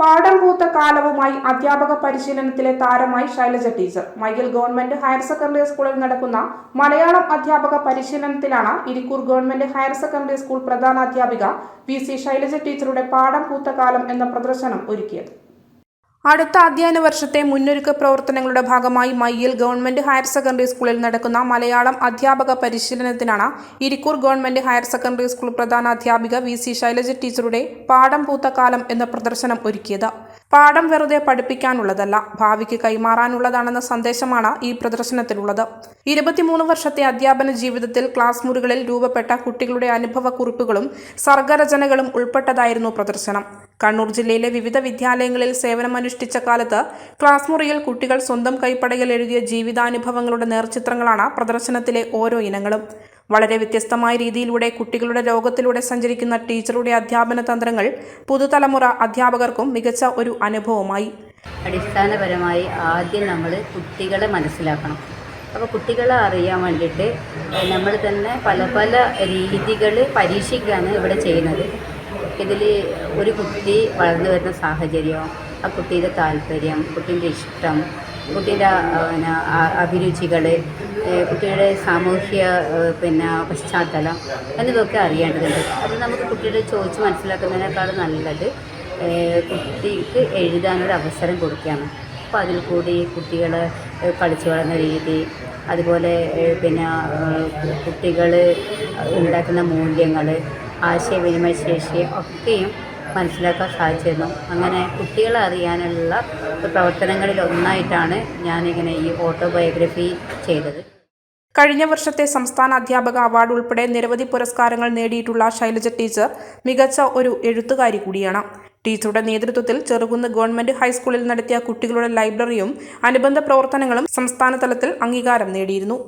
പാഠം പൂത്ത കാലവുമായി അധ്യാപക പരിശീലനത്തിലെ താരമായി ശൈലജ ടീച്ചർ. മൈഗിൽ ഗവൺമെന്റ് ഹയർ സെക്കൻഡറി സ്കൂളിൽ നടക്കുന്ന മലയാളം അധ്യാപക പരിശീലനത്തിലാണ് Irikkur government higher secondary school പ്രധാനാധ്യാപിക V C Shailaja ടീച്ചറുടെ പാഠം പൂത്ത കാലം എന്ന പ്രദർശനം ഒരുക്കിയത്. അടുത്ത അധ്യയന വർഷത്തെ മുന്നൊരുക്ക പ്രവർത്തനങ്ങളുടെ ഭാഗമായി മയ്യിൽ ഗവൺമെന്റ് ഹയർ സെക്കൻഡറി സ്കൂളിൽ നടക്കുന്ന മലയാളം അധ്യാപക പരിശീലനത്തിനാണ് Irikkur government higher secondary school പ്രധാന അധ്യാപിക വി സി ശൈലജ ടീച്ചറുടെ പാഠം പൂത്ത കാലം എന്ന പ്രദർശനം ഒരുക്കിയത്. പാഠം വെറുതെ പഠിപ്പിക്കാനുള്ളതല്ല ഭാവിക്ക് കൈമാറാനുള്ളതാണെന്ന സന്ദേശമാണ് ഈ പ്രദർശനത്തിലുള്ളത്. ഇരുപത്തിമൂന്ന് വർഷത്തെ അധ്യാപന ജീവിതത്തിൽ ക്ലാസ് മുറികളിൽ രൂപപ്പെട്ട കുട്ടികളുടെ അനുഭവക്കുറിപ്പുകളും സർഗരചനകളും ഉൾപ്പെട്ടതായിരുന്നു പ്രദർശനം. കണ്ണൂർ ജില്ലയിലെ വിവിധ വിദ്യാലയങ്ങളിൽ സേവനമനുഷ്ഠിച്ച കാലത്ത് ക്ലാസ് മുറിയിൽ കുട്ടികൾ സ്വന്തം കൈപ്പടയിൽ എഴുതിയ ജീവിതാനുഭവങ്ങളുടെ നേർചിത്രങ്ങളാണ് പ്രദർശനത്തിലെ ഓരോ ഇനങ്ങളും. വളരെ വ്യത്യസ്തമായ രീതിയിലൂടെ കുട്ടികളുടെ ലോകത്തിലൂടെ സഞ്ചരിക്കുന്ന ടീച്ചറുടെ അധ്യാപന തന്ത്രങ്ങൾ പുതുതലമുറ അധ്യാപകർക്കും മികച്ച ഒരു അനുഭവമായി. അടിസ്ഥാനപരമായി ആദ്യം നമ്മൾ കുട്ടികളെ മനസ്സിലാക്കണം. അപ്പോൾ കുട്ടികളെ അറിയാൻ വേണ്ടിയിട്ട് നമ്മൾ തന്നെ പല പല രീതികൾ പരീക്ഷിക്കുകയാണ് ഇവിടെ ചെയ്യുന്നത്. ഇതിൽ ഒരു കുട്ടി വളർന്നു വരുന്ന സാഹചര്യം ആ കുട്ടിയുടെ താല്പര്യം കുട്ടീന്റെ ഇഷ്ടം കുട്ടീന്റെ പിന്നെ അഭിരുചികൾ കുട്ടിയുടെ സാമൂഹ്യ പിന്നെ പശ്ചാത്തലം എന്നിവയൊക്കെ അറിയേണ്ടതുണ്ട്. അത് നമുക്ക് കുട്ടിയുടെ ചോദിച്ച് മനസ്സിലാക്കുന്നതിനേക്കാൾ നല്ലത് കുട്ടിക്ക് എഴുതാനൊരു അവസരം കൊടുക്കുകയാണ്. അപ്പോൾ അതിൽ കൂടി കുട്ടികൾ കളിച്ചു വളർന്ന രീതി അതുപോലെ പിന്നെ കുട്ടികൾ ഉണ്ടാക്കുന്ന മൂല്യങ്ങൾ ആശയവിനിമയ ശേഷി ഒക്കെയും മനസ്സിലാക്കാൻ സാധിച്ചിരുന്നു. അങ്ങനെ കുട്ടികളെ അറിയാനുള്ള പ്രവർത്തനങ്ങളിൽ ഒന്നായിട്ടാണ് ഞാനിങ്ങനെ ഈ ഓട്ടോബയോഗ്രഫി ചെയ്തത്. കഴിഞ്ഞ വർഷത്തെ സംസ്ഥാന അധ്യാപക അവാർഡ് ഉൾപ്പെടെ നിരവധി പുരസ്കാരങ്ങൾ നേടിയിട്ടുള്ള ശൈലജ ടീച്ചർ മികച്ച ഒരു എഴുത്തുകാരി കൂടിയാണ്. ടീച്ചറുടെ നേതൃത്വത്തിൽ ചെറുകുന്ന് ഗവൺമെന്റ് ഹൈസ്കൂളിൽ നടത്തിയ കുട്ടികളുടെ ലൈബ്രറിയും അനുബന്ധ പ്രവർത്തനങ്ങളും സംസ്ഥാന തലത്തിൽ അംഗീകാരം നേടിയിരുന്നു.